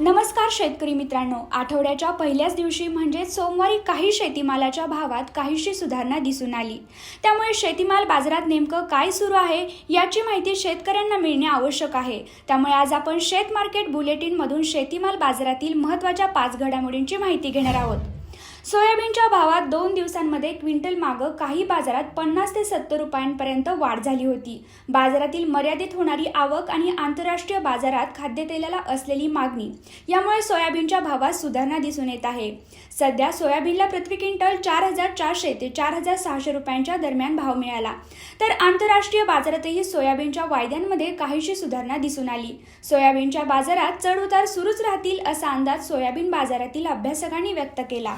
नमस्कार शेतकरी मित्रांनो. आठवड्याच्या पहिल्याच दिवशी म्हणजे सोमवारी काही शेतीमालाच्या भावात काहीशी सुधारणा दिसून आली. त्यामुळे शेतीमाल बाजारात नेमकं काय सुरू आहे याची माहिती शेतकऱ्यांना मिळणे आवश्यक आहे. त्यामुळे आज आपण शेत मार्केट बुलेटिनमधून शेतीमाल बाजारातील महत्त्वाच्या पाच घडामोडींची माहिती घेणार आहोत. सोयाबीनच्या भावात दोन दिवसांमध्ये क्विंटल मागं काही बाजारात पन्नास ते सत्तर रुपयांपर्यंत वाढ झाली होती. बाजारातील मर्यादित होणारी आवक आणि आंतरराष्ट्रीय बाजारात खाद्यतेलाला असलेली मागणी यामुळे सोयाबीनच्या भावात सुधारणा दिसून येत आहे. सध्या सोयाबीनला प्रति क्विंटल चार हजार चारशे ते चार हजार सहाशे रुपयांच्या दरम्यान भाव मिळाला. तर आंतरराष्ट्रीय बाजारातही सोयाबीनच्या वायद्यांमध्ये काहीशी सुधारणा दिसून आली. सोयाबीनच्या बाजारात चढउतार सुरूच राहतील असा अंदाज सोयाबीन बाजारातील अभ्यासकांनी व्यक्त केला.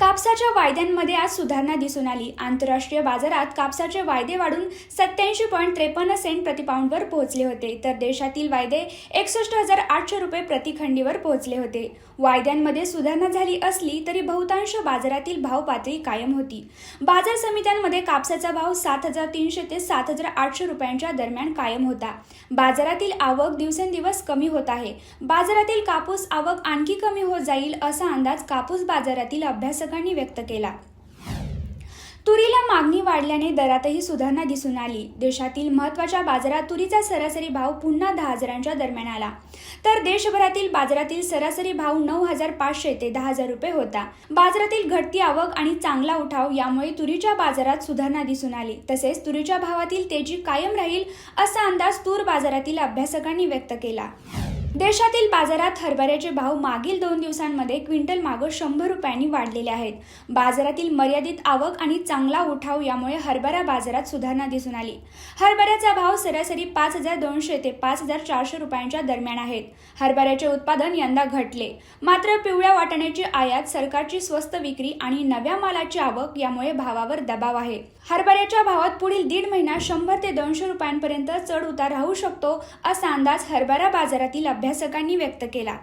कापसाच्या वायद्यांमध्ये आज सुधारणा दिसून आली. आंतरराष्ट्रीय बाजारात कापसाचे वायदे वाढून सत्याऐंशी पॉईंट त्रेपन्न सेंट प्रतिपाऊंडवर पोहोचले होते. तर देशातील वायदे एकसष्ट हजार आठशे रुपये प्रतिखंडीवर पोहोचले होते. वायद्यांमध्ये सुधारणा झाली असली तरी बहुतांश बाजारातील भाव पातळी कायम होती. बाजार समित्यांमध्ये कापसाचा भाव सात हजार तीनशे ते सात हजार आठशे रुपयांच्या दरम्यान कायम होता. बाजारातील आवक दिवसेंदिवस कमी होत आहे. बाजारातील कापूस आवक आणखी कमी होत जाईल असा अंदाज कापूस बाजारातील अभ्यासकांनी व्यक्त केला. तुरीला मागणी वाढल्याने दरातही सुधारणा दिसून आली. देशातील महत्त्वाच्या बाजारात तुरीचा सरासरी भाव पुन्हा दहा हजारांच्या दरम्यान आला. तर देशभरातील बाजारातील सरासरी भाव नऊ हजार पाचशे ते दहा हजार रुपये होता. बाजारातील घटती आवक आणि चांगला उठाव यामुळे तुरीच्या बाजारात सुधारणा दिसून आली. तसेच तुरीच्या भावातील तेजी कायम राहील असा अंदाज तूर बाजारातील अभ्यासकांनी व्यक्त केला. देशातील बाजारात हरभऱ्याचे भाव मागील दोन दिवसांमध्ये क्विंटल मागं शंभर रुपयांनी वाढलेले आहेत. बाजारातील मर्यादित आवक आणि चांगला उठाव यामुळे हरभरा बाजारात सुधारणा दिसून आली. हरभऱ्याचा भाव सरासरी पाच हजार दोनशे ते पाच हजार चारशे रुपयांच्या दरम्यान आहेत. हरभऱ्याचे उत्पादन यंदा घटले. मात्र पिवळ्या वाटाण्याची आयात सरकारची स्वस्त विक्री आणि नव्या मालाची आवक यामुळे भावावर दबाव आहे. हरभऱ्याच्या भावात पुढील दीड महिना शंभर ते दोनशे रुपयांपर्यंत चढ उतार राहू शकतो असा अंदाज हरभरा बाजारातील अभ्यासकांनी व्यक्त केला.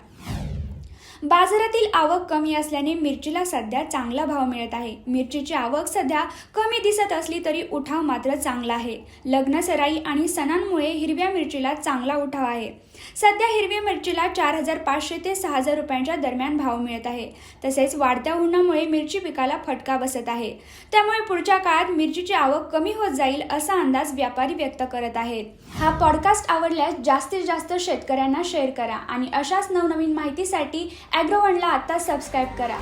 बाजारातील आवक कमी असल्याने मिरचीला सध्या चांगला भाव मिळत आहे. मिरचीची आवक सध्या कमी दिसत असली तरी उठाव मात्र चांगला आहे. लग्न सराई आणि सणांमुळे हिरव्या मिरचीला चांगला उठाव आहे. सध्या हिरवी मिरचीला चार हजार पाचशे ते सहा हजार रुपयांच्या दरम्यान भाव मिळत आहे. तसेच वाढत्या उन्हामुळे मिरची पिकाला फटका बसत आहे. त्यामुळे पुढच्या काळात मिरचीची आवक कमी होत जाईल असा अंदाज व्यापारी व्यक्त करत आहेत हा पॉडकास्ट आवडल्यास जास्तीत जास्त शेतकऱ्यांना शेअर करा आणि अशाच नवनवीन माहितीसाठी ॲग्रोवनला आता सबस्क्राईब करा.